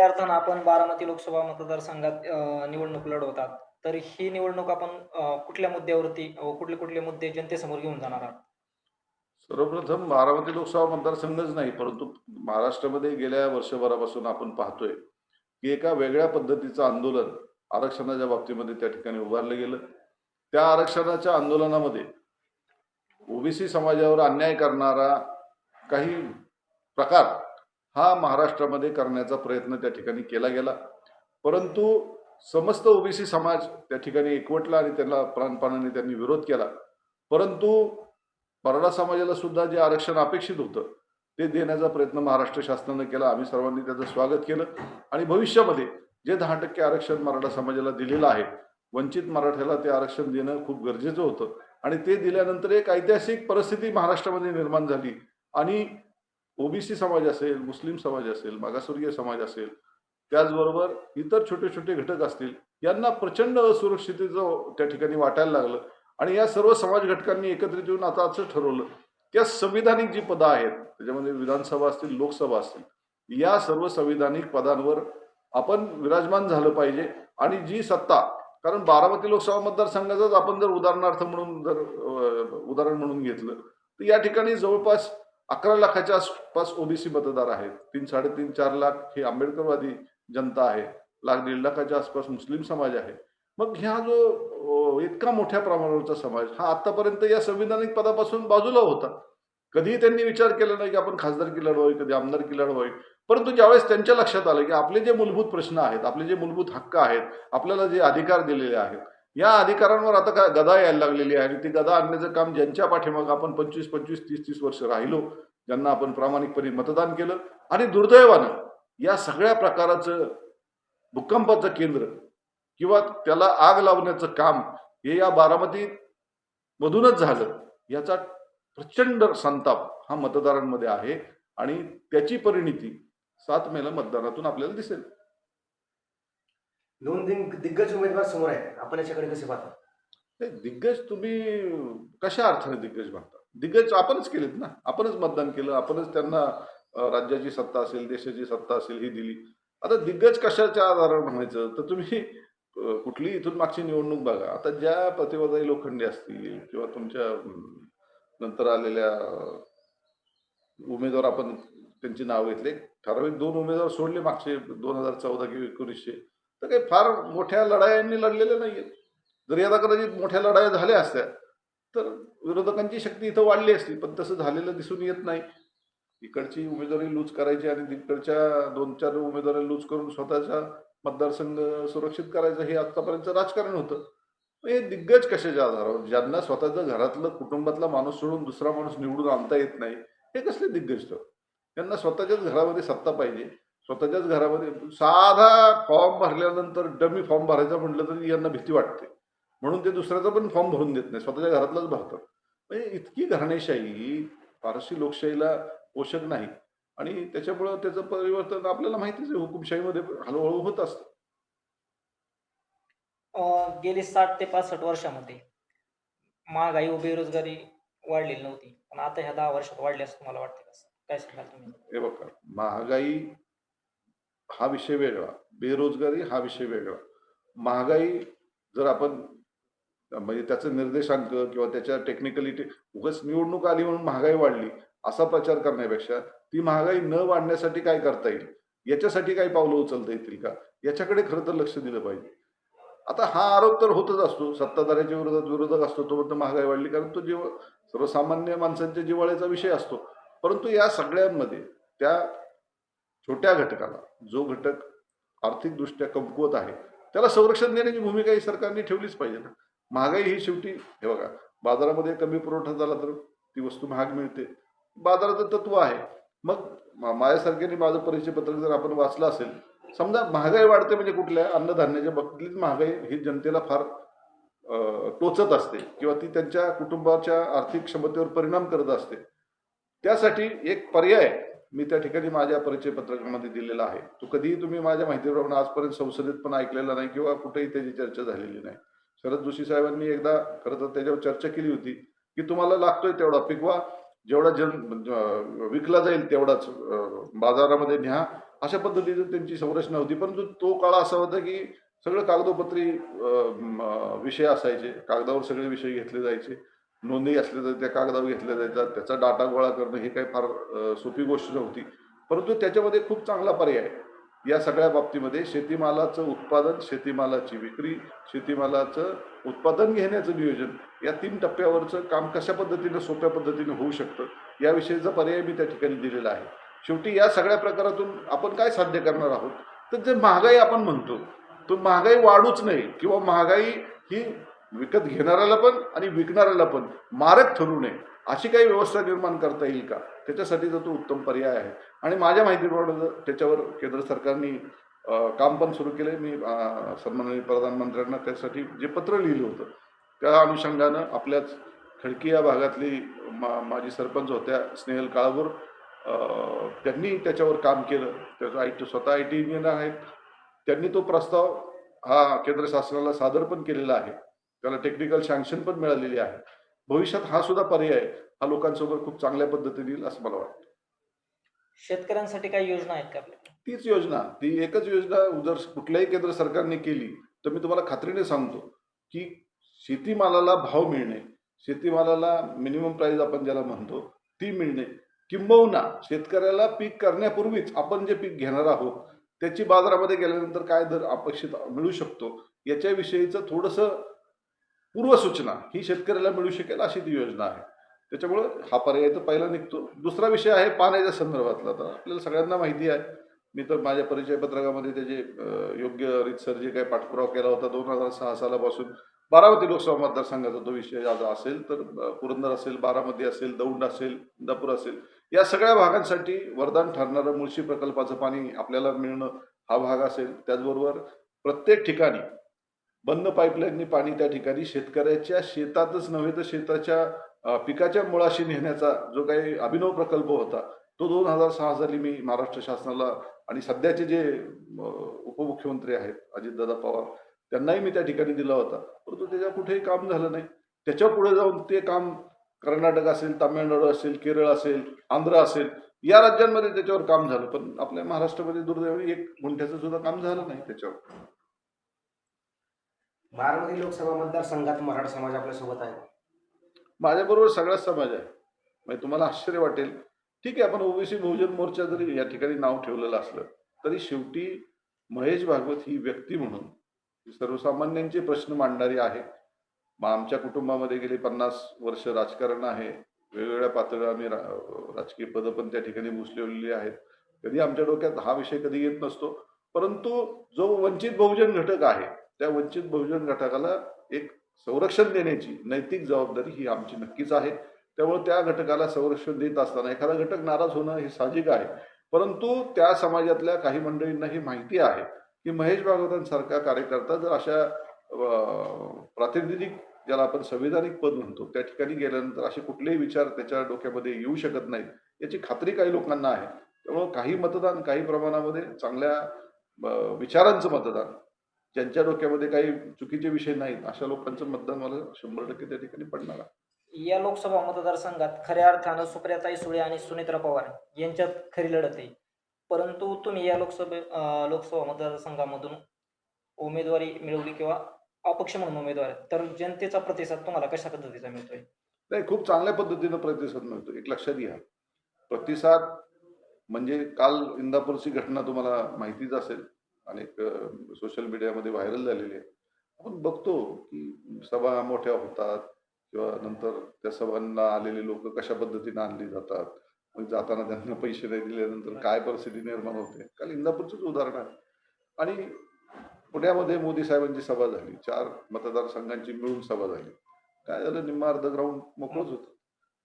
खऱ्या अर्थानं आपण बारामती लोकसभा मतदारसंघात निवडणूक लढवतात तर ही निवडणूक आपण कुठल्या मुद्द्यावरती कुठले कुठले मुद्दे जनतेसमोर घेऊन जाणार आहात? सर्वप्रथम बारामती लोकसभा मतदारसंघच नाही परंतु महाराष्ट्रामध्ये गेल्या वर्षभरापासून आपण पाहतोय की एका वेगळ्या पद्धतीचं आंदोलन आरक्षणाच्या बाबतीमध्ये त्या ठिकाणी उभारलं गेलं. त्या आरक्षणाच्या आंदोलनामध्ये ओबीसी समाजावर अन्याय करणारा काही प्रकार हा महाराष्ट्रामध्ये करण्याचा प्रयत्न त्या ठिकाणी केला गेला. परंतु समस्त ओबीसी समाज त्या ठिकाणी एकवटला आणि त्याला प्राणपणाने त्यांनी विरोध केला. परंतु मराठा समाजाला सुद्धा जे आरक्षण अपेक्षित होतं ते देण्याचा प्रयत्न महाराष्ट्र शासनानं केला. आम्ही सर्वांनी त्याचं स्वागत केलं. आणि भविष्यामध्ये जे दहा टक्के आरक्षण मराठा समाजाला दिलेलं आहे वंचित मराठ्याला ते आरक्षण देणं खूप गरजेचं होतं. आणि ते दिल्यानंतर एक ऐतिहासिक परिस्थिती महाराष्ट्रामध्ये निर्माण झाली. आणि ओबीसी समाज असेल मुस्लिम समाज असेल मागासवर्गीय समाज असेल त्याचबरोबर इतर छोटे छोटे घटक असतील यांना प्रचंड असुरक्षितेचं त्या ठिकाणी वाटायला लागलं. आणि या सर्व समाज घटकांनी एकत्रित येऊन आता असं ठरवलं की या संविधानिक जी पदं आहेत त्याच्यामध्ये विधानसभा असतील लोकसभा असतील या सर्व संविधानिक पदांवर आपण विराजमान झालं पाहिजे. आणि जी सत्ता कारण बारामती लोकसभा मतदारसंघाचाच आपण जर उदाहरणार्थ म्हणून जर उदाहरण म्हणून घेतलं तर या ठिकाणी जवळपास अकरा लाखाच्या आसपास ओबीसी मतदार आहेत. तीन साडेतीन चार लाख हे आंबेडकरवादी जनता आहे. लाख दीड लाखाच्या आसपास मुस्लिम समाज आहे. मग ह्या जो इतका मोठ्या प्रमाणावरचा समाज हा आतापर्यंत या संविधानिक पदापासून बाजूला होता. कधीही त्यांनी विचार केला नाही की आपण खासदारकी लढवावी कधी आमदारकी लढवावी परंतु ज्यावेळेस त्यांच्या लक्षात आलं की आपले जे मूलभूत प्रश्न आहेत आपले जे मूलभूत हक्क आहेत आपल्याला जे अधिकार दिलेले आहेत या अधिकारांवर आता काय गदा यायला लागलेली आहे आणि ती गदा आणण्याचं काम ज्यांच्या पाठीमागं आपण पंचवीस पंचवीस तीस तीस वर्ष राहिलो ज्यांना आपण प्रामाणिकपणे मतदान केलं आणि दुर्दैवानं या सगळ्या प्रकाराचं भूकंपाचं केंद्र किंवा त्याला आग लावण्याचं काम हे या बारामती मधूनच झालं याचा प्रचंड संताप हा मतदारांमध्ये आहे आणि त्याची परिणिती सात मेला मतदानातून आपल्याला दिसेल. दोन दिन दिग्गज उमेदवार समोर आहेत. आपण याच्याकडे कसे पाहता? दिग्गज तुम्ही कशा अर्थाने दिग्गज म्हणता दिग्गज आपणच केलेत ना. आपणच मतदान केलं आपणच त्यांना राज्याची सत्ता असेल देशाची सत्ता असेल ही दिली. आता दिग्गज कशाच्या आधारावर म्हणायचं? तर तुम्ही कुठली इथून मागची निवडणूक बघा. आता ज्या प्रतिवादाई लोखंडे असतील किंवा तुमच्या नंतर आलेल्या उमेदवार आपण त्यांची नाव घेतले. ठराविक दोन उमेदवार सोडले मागचे दोन हजार चौदा किंवा एकोणीसशे. तर काही फार मोठ्या लढायांनी लढलेल्या नाहीयेत. जरी आता कदाचित मोठ्या लढाया झाल्या असत्या तर विरोधकांची शक्ती इथं वाढली असती पण तसं झालेलं दिसून येत नाही. इकडची उमेदवारी लूज करायची आणि तिकडच्या दोन चार उमेदवारी लूज करून स्वतःचा मतदारसंघ सुरक्षित करायचं हे आतापर्यंत राजकारण होतं. हे दिग्गज कशाच्या आधारावर ज्यांना स्वतःचं घरातलं कुटुंबातला माणूस सोडून दुसरा माणूस निवडून आणता येत नाही हे कसले दिग्गज तर? त्यांना स्वतःच्याच घरामध्ये सत्ता पाहिजे. स्वतःच्याच घरामध्ये साधा फॉर्म भरल्यानंतर डमी फॉर्म भरायचा म्हटलं तरी यांना भीती वाटते. म्हणून ते दुसऱ्याचा पण फॉर्म भरून देत नाही. स्वतःच्या घरातलाच भरतात. म्हणजे इतकी घराणेशाही फारशी लोकशाहीला पोषक नाही. आणि त्याच्यामुळं त्याचं परिवर्तन आपल्याला माहितीच आहे हुकुमशाहीमध्ये हळूहळू होत असतं. अ, गेली साठ ते पासष्ट वर्षामध्ये महागाई व बेरोजगारी वाढलेली नव्हती. पण आता ह्या दहा वर्षात वाढली असं तुम्हाला वाटते काय सांगाल तुम्ही? हे बघा महागाई हा विषय वेगळा बेरोजगारी हा विषय वेगळा. महागाई जर आपण म्हणजे त्याचं निर्देशांक किंवा त्याच्या टेक्निकलिटी उगाच निवडणूक आली म्हणून महागाई वाढली असा प्रचार करण्यापेक्षा ती महागाई न वाढण्यासाठी काय करता येईल? याच्यासाठी काही पावलं उचलता येतील का? याच्याकडे खरं तर लक्ष दिलं पाहिजे. आता हा आरोप तर होतच असतो. सत्ताधाऱ्याच्या विरोधात विरोधक असतो तो म्हणतो महागाई वाढली कारण तो जीव सर्वसामान्य माणसांच्या जिव्हाळ्याचा विषय असतो. परंतु या सगळ्यांमध्ये त्या छोट्या घटकाला जो घटक आर्थिकदृष्ट्या कमकुवत आहे त्याला संरक्षण देण्याची भूमिका ही सरकारने ठेवलीच पाहिजे ना. महागाई ही शेवटी हे बघा बाजारामध्ये कमी पुरवठा झाला तर ती वस्तू महाग मिळते. बाजाराचं तत्व आहे. मग माझ्यासारख्याने माझं परिचय पत्रक जर आपण वाचलं असेल समजा महागाई वाढते म्हणजे कुठल्या? अन्नधान्याच्या बाबतीत महागाई ही जनतेला फार टोचत असते किंवा ती त्यांच्या कुटुंबाच्या आर्थिक क्षमतेवर परिणाम करत असते. त्यासाठी एक पर्याय मी त्या ठिकाणी माझ्या परिचय पत्रकामध्ये दिलेला आहे. तो कधीही तुम्ही माझ्या माहितीप्रमाणे आजपर्यंत संसदेत पण ऐकलेला नाही किंवा कुठेही त्याची चर्चा झालेली नाही. शरद जोशी साहेबांनी एकदा खरं तर त्याच्यावर चर्चा केली होती की तुम्हाला लागतोय तेवढा पिकवा जेवढा जन विकला जाईल तेवढाच बाजारामध्ये न्या. अशा पद्धतीने त्यांची संरचना होती. परंतु तो काळ असा होता की सगळं कागदोपत्री विषय असायचे. कागदावर सगळे विषय घेतले जायचे. नोंदी असल्या तर त्या कागदावर घेतल्या जायच्या. त्याचा डाटा गोळा करणं हे काही फार सोपी गोष्ट नव्हती. परंतु त्याच्यामध्ये खूप चांगला पर्याय आहे. या सगळ्या बाबतीमध्ये शेतीमालाचं उत्पादन शेतीमालाची विक्री शेतीमालाचं उत्पादन घेण्याचं नियोजन या तीन टप्प्यावरचं काम कशा पद्धतीनं सोप्या पद्धतीनं होऊ शकतं याविषयीचा पर्याय मी त्या ठिकाणी दिलेला आहे. शेवटी या सगळ्या प्रकारातून आपण काय साध्य करणार आहोत? तर जे महागाई आपण म्हणतो तो महागाई वाढूच नाही किंवा महागाई ही विकत घेणाऱ्याला पण आणि विकणाऱ्याला पण मारक ठरू नये. अशी काही व्यवस्था निर्माण करता येईल का? त्याच्यासाठीचा तो उत्तम पर्याय आहे. आणि माझ्या माहितीप्रमाणे त्याच्यावर केंद्र सरकारने काम पण सुरू केलं मी सन्माननीय प्रधानमंत्र्यांना त्यासाठी जे पत्र लिहिलं होतं त्या अनुषंगानं आपल्याच खडकी या भागातली मा माझी सरपंच होत्या स्नेहल काळावर त्यांनी त्याच्यावर काम केलं. त्याचं आय टी स्वतः आय टी इंजिनियर आहेत. त्यांनी तो प्रस्ताव हा केंद्र शासनाला सादर पण केलेला आहे. त्याला टेक्निकल सँक्शन पण मिळालेली आहे. भविष्यात हा सुद्धा पर्याय हा लोकांसोबत खूप चांगल्या पद्धतीने येईल असं मला वाटतं. शेतकऱ्यांसाठी काही योजना आहेत का तीच योजना. ती एकच योजना जर कुठल्याही केंद्र सरकारने केली तर मी तुम्हाला खात्रीने सांगतो की शेतीमालाला भाव मिळणे शेतीमालाला मिनिमम प्राईस आपण ज्याला म्हणतो ती मिळणे किंबहुना शेतकऱ्याला पीक करण्यापूर्वीच आपण जे पीक घेणार आहोत त्याची बाजारामध्ये गेल्यानंतर काय दर अपेक्षित मिळू शकतो याच्याविषयीचं थोडंसं पूर्वसूचना ही शेतकऱ्याला मिळू शकेल अशी ती योजना आहे. त्याच्यामुळं हा पर्याय तर पहिला निघतो. दुसरा विषय आहे पाण्याच्या संदर्भातला. तर आपल्याला सगळ्यांना माहिती आहे. मी तर माझ्या परिचय पत्रकामध्ये त्याचे योग्य रीतसर जे काही पाठपुरावा केला होता दोन हजार सहा सालापासून बारामती लोकसभा मतदारसंघाचा तो विषय आज असेल तर पुरंदर असेल बारामती असेल दौंड असेल इंदापूर असेल या सगळ्या भागांसाठी वरदान ठरणारं मुळशी प्रकल्पाचं पाणी आपल्याला मिळणं हा भाग असेल. त्याचबरोबर प्रत्येक ठिकाणी बंद पाईपलाईननी पाणी त्या ठिकाणी शेतकऱ्याच्या शेतातच नव्हे तर शेताच्या पिकाच्या मुळाशी नेण्याचा जो काही अभिनव प्रकल्प होता तो दोन हजार सहा साली मी महाराष्ट्र शासनाला आणि सध्याचे जे उपमुख्यमंत्री आहेत अजितदादा पवार त्यांनाही मी त्या ठिकाणी दिला होता. परंतु त्याच्या कुठेही काम झालं नाही. त्याच्या पुढे जाऊन ते काम कर्नाटक असेल तामिळनाडू असेल केरळ असेल आंध्र असेल या राज्यांमध्ये त्याच्यावर काम झालं. पण आपल्या महाराष्ट्रामध्ये दुर्दैवाने एक गुंठ्याचं सुद्धा काम झालं नाही त्याच्यावर. बारामती लोकसभा मतदारसंघात मराठा समाज आपल्यासोबत आहे. माझ्याबरोबर सगळाच समाज आहे. म्हणजे तुम्हाला आश्चर्य वाटेल. ठीक आहे आपण ओबीसी बहुजन मोर्चा जरी या ठिकाणी नाव ठेवलेलं असलं तरी शेवटी महेश भागवत ही व्यक्ती म्हणून सर्वसामान्यांचे प्रश्न मांडणारी आहे. मग आमच्या कुटुंबामध्ये गेली पन्नास वर्ष राजकारण आहे. वेगवेगळ्या पातळीवर आम्ही रा- राजकीय पदं पण त्या ठिकाणी भूसलेली आहेत. कधी आमच्या डोक्यात हा विषय कधी येत नसतो. परंतु जो वंचित बहुजन घटक आहे त्या वंचित बहुजन घटकाला एक संरक्षण देण्याची नैतिक जबाबदारी ही आमची नक्कीच आहे. त्यामुळे त्या घटकाला संरक्षण देत असताना एखादा घटक नाराज होणं हे साहजिक आहे. परंतु त्या समाजातल्या काही मंडळींना ही माहिती आहे की महेश भागवतांसारखा कार्यकर्ता जर अशा प्रातिनिधिक ज्याला आपण संविधानिक पद म्हणतो त्या ठिकाणी गेल्यानंतर असे कुठलेही विचार त्याच्या डोक्यामध्ये येऊ शकत नाहीत याची खात्री काही लोकांना आहे. त्यामुळं काही मतदान काही प्रमाणामध्ये चांगल्या विचारांचं मतदान ज्यांच्या डोक्यामध्ये काही चुकीचे विषय नाहीत अशा लोकांचं मतदान मला शंभर टक्के त्या ठिकाणी पडणार आहे. या लोकसभा मतदारसंघात खऱ्या अर्थानं सुप्रियाताई सुळे आणि सुनित्रा पवार यांच्यात खरी लढत आहे. परंतु तुम्ही या लोकसभे लोकसभा मतदारसंघामधून उमेदवारी मिळवली किंवा अपक्ष म्हणून उमेदवार. तर जनतेचा प्रतिसाद तुम्हाला कशा पद्धतीचा मिळतोय? नाही खूप चांगल्या पद्धतीनं प्रतिसाद मिळतो एक लक्षात घ्या. प्रतिसाद म्हणजे काल इंदापूरची घटना तुम्हाला माहितीच असेल. अनेक सोशल मीडियामध्ये व्हायरल झालेली आहे. आपण बघतो की सभा मोठ्या होतात किंवा नंतर त्या सभांना आलेले लोक कशा पद्धतीने आणली जातात? मग जाताना त्यांना पैसे नाही दिल्यानंतर काय परिस्थिती निर्माण होते? काल इंदापूरचंच उदाहरण आहे. आणि पुण्यामध्ये मोदी साहेबांची सभा झाली. चार मतदारसंघांची मिळून सभा झाली. काय झालं? निम्मा अर्ध ग्राउंड मोकळच होतं.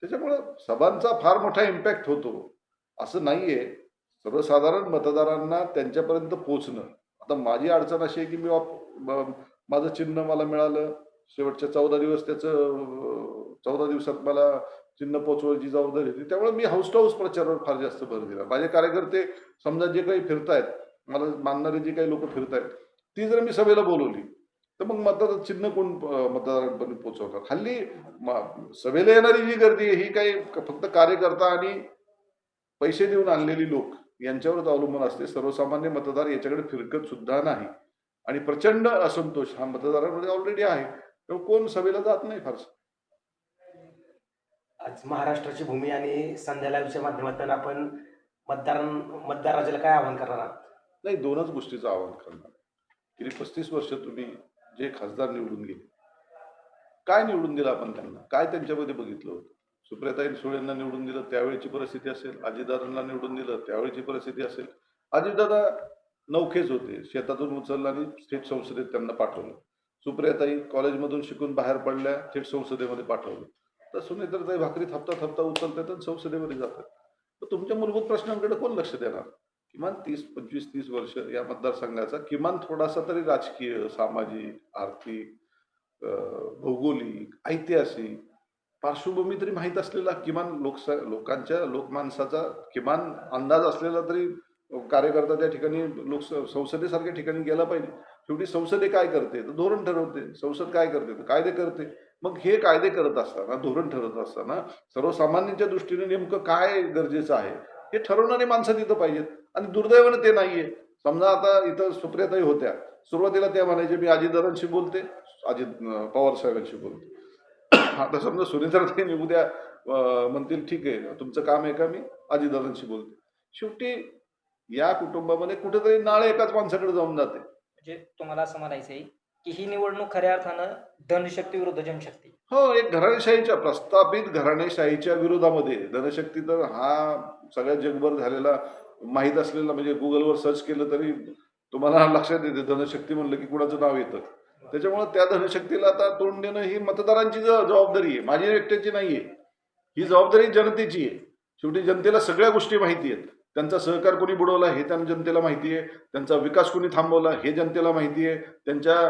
त्याच्यामुळं सभांचा फार मोठा इम्पॅक्ट होतो. असं नाहीये. सर्वसाधारण मतदारांना त्यांच्यापर्यंत पोचणं आता माझी अडचण अशी आहे की मी माझं चिन्ह मला मिळालं. शेवटच्या चौदा दिवस त्याचं चौदा दिवसात मला चिन्ह पोचवायची जबाबदारी होती त्यामुळे मी हाऊस टू हाऊस प्रचारावर फार जास्त भर दिला. माझे कार्यकर्ते समजा जे काही फिरतायत मला मानणारे जे काही लोक फिरतायत ती जर मी सभेला बोलवली तर मग मतदार चिन्ह कोण मतदारांपर्यंत पोहोचवतात? हल्ली सभेला येणारी जी गर्दी आहे ही काही फक्त कार्यकर्ता आणि पैसे देऊन आणलेली लोक. यांच्यावरच अवलंबून असते. सर्वसामान्य मतदार याच्याकडे फिरकत सुद्धा नाही. आणि प्रचंड असंतोष हा मतदारांमध्ये ऑलरेडी आहे. तर कोण? सभेला जात नाही फारसं. आज महाराष्ट्राची भूमी आणि संध्या लाईव्हच्या माध्यमातून आपण मतदार मतदार राजाला काय आवाहन करणार आहात? नाही दोनच गोष्टीचं आवाहन करणार. गेली पस्तीस वर्ष तुम्ही जे खासदार निवडून गेले काय निवडून दिलं आपण त्यांना? काय त्यांच्यामध्ये बघितलं होतं? सुप्रियाताई सुळेंना निवडून दिलं त्यावेळेची परिस्थिती असेल अजितदादांना निवडून दिलं त्यावेळेची परिस्थिती असेल. अजितदादा नौखेच होते शेतातून उचललं आणि थेट संसदेत त्यांना पाठवलं. सुप्रियाताई कॉलेजमधून शिकून बाहेर पडल्या थेट संसदेमध्ये पाठवलं. तर सुनेत्रताई भाकरी थापता थापता उचलतात आणि संसदेमध्ये जातात. तर तुमच्या मूलभूत प्रश्नांकडे कोण लक्ष देणार? किमान तीस पंचवीस तीस वर्ष या मतदारसंघाचा किमान थोडासा तरी राजकीय सामाजिक आर्थिक भौगोलिक ऐतिहासिक पार्श्वभूमी तरी माहीत असलेला किमान लोकसा लोकांच्या लोकमानसाचा किमान अंदाज असलेला तरी कार्यकर्ता त्या ठिकाणी लोक संसदेसारख्या ठिकाणी गेला पाहिजे. शेवटी संसदे काय करते? तर धोरण ठरवते. संसद काय करते? तर कायदे करते. मग हे कायदे करत असताना धोरण ठरवत असताना सर्वसामान्यांच्या दृष्टीने नेमकं काय गरजेचं आहे? हे ठरवणारी माणसं तिथं पाहिजेत. आणि दुर्दैवानं ते नाहीये. समजा आता इथं सुप्रियाताई होत्या. सुरुवातीला त्या म्हणायचे मी अजितदारांशी बोलते. अजित पवार साहेबांशी बोलते. आता समजा सुनीताताई उद्या अं, म्हणतील ठीक आहे तुमचं काम आहे का? मी अजितदादांशी बोलते. शेवटी या कुटुंबामध्ये कुठेतरी नाळ एकाच माणसाकडे जाऊन जाते. म्हणजे तुम्हाला असं म्हणायचं आहे की ही निवडणूक खऱ्या अर्थानं धनशक्ती विरुद्ध जनशक्ती हो एक घराणेशाहीच्या प्रस्थापित घराणेशाहीच्या विरोधामध्ये धनशक्ती तर हा सगळ्या जगभर झालेला माहीत असलेला म्हणजे गुगलवर सर्च केलं तरी तुम्हाला लक्षात येते. धनशक्ती म्हणलं की कुणाचं नाव येतं. त्याच्यामुळे त्या धनशक्तीला आता तोंड देणं ही मतदारांची जबाबदारी आहे. माझी एकट्याची नाहीये. ही जबाबदारी जनतेची आहे. शेवटी जनतेला सगळ्या गोष्टी माहिती आहेत. त्यांचा सहकार कोणी बुडवला हे त्यांना जनतेला माहिती आहे. त्यांचा विकास कोणी थांबवला हे जनतेला माहिती आहे. त्यांच्या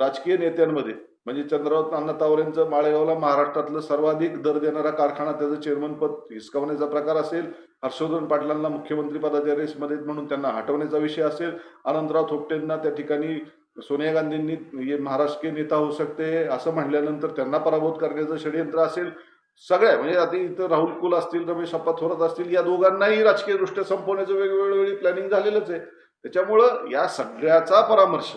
राजकीय नेत्यांमध्ये म्हणजे चंद्रराव अण्णा तावरेंचं माळेगावला महाराष्ट्रातलं सर्वाधिक दर देणारा कारखाना त्याचं चेअरमन पद हिसकावण्याचा प्रकार असेल हर्षवर्धन पाटलांना मुख्यमंत्री पदाच्या रेसमध्ये म्हणून त्यांना हटवण्याचा विषय असेल अनंतराव थोपटेंना त्या ठिकाणी सोनिया गांधींनी हे महाराष्ट्रीय नेता होऊ शकते असं म्हणल्यानंतर त्यांना पराभूत करण्याचं षडयंत्र असेल सगळ्या म्हणजे आता इथं राहुल कुल असतील रमेश अप्पा थोरात असतील या दोघांनाही राजकीयदृष्ट्या संपवण्याचं वेगवेगळी प्लॅनिंग झालेलंच आहे. त्याच्यामुळं या सगळ्याचा परामर्श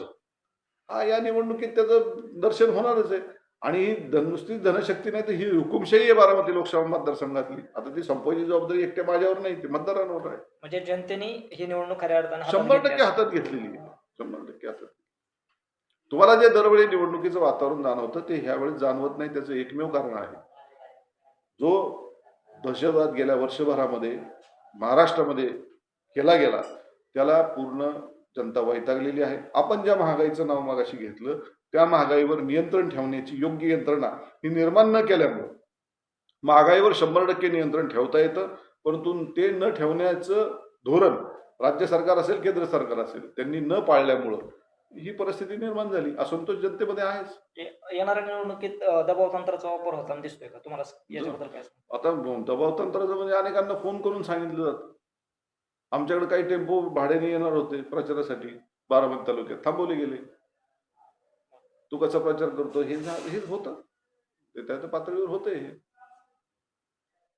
हा या निवडणुकीत त्याचं दर्शन होणारच आहे. आणि ही नुसती धनशक्ती नाही तर ही हुकुमशाही आहे बारामती लोकसभा मतदारसंघातली. आता ती संपवायची जबाबदारी एकट्या माझ्यावर नाही ती मतदारांवर आहे. म्हणजे जनतेने ही निवडणूक खऱ्या अर्थानं शंभर टक्के. हातात घेतलेली आहे. शंभर टक्के हातात. तुम्हाला जे दरवेळी निवडणुकीचं वातावरण जाणवतं ते ह्यावेळेस जाणवत नाही त्याचं एकमेव कारण आहे. जो दहशतवाद गेल्या वर्षभरामध्ये महाराष्ट्रामध्ये केला गेला त्याला पूर्ण जनता वैतागलेली आहे. आपण ज्या महागाईचं नाव मागाशी घेतलं त्या महागाईवर नियंत्रण ठेवण्याची योग्य यंत्रणा ही निर्माण न केल्यामुळे महागाईवर शंभर टक्के नियंत्रण ठेवता येतं परंतु ते न ठेवण्याचं धोरण राज्य सरकार असेल केंद्र सरकार असेल त्यांनी न पाळल्यामुळं ही परिस्थिती निर्माण झाली. असंतोष जनतेमध्ये आहेच. येणाऱ्या निवडणुकीत अं, दबाव तंत्राचा वापर होताना दिसतोय का? तुम्हाला याच्याबद्दल काय? आता दबाव तंत्राचं म्हणजे अनेकांना फोन करून सांगितलं जातं. आमच्याकडे काही टेम्पो भाड्याने येणार होते प्रचारासाठी बारामती तालुक्यात. थांबवले गेले. तू कसा प्रचार करतो? हे झा- हेच होतं. ते त्या त्या पातळीवर होतंय हे.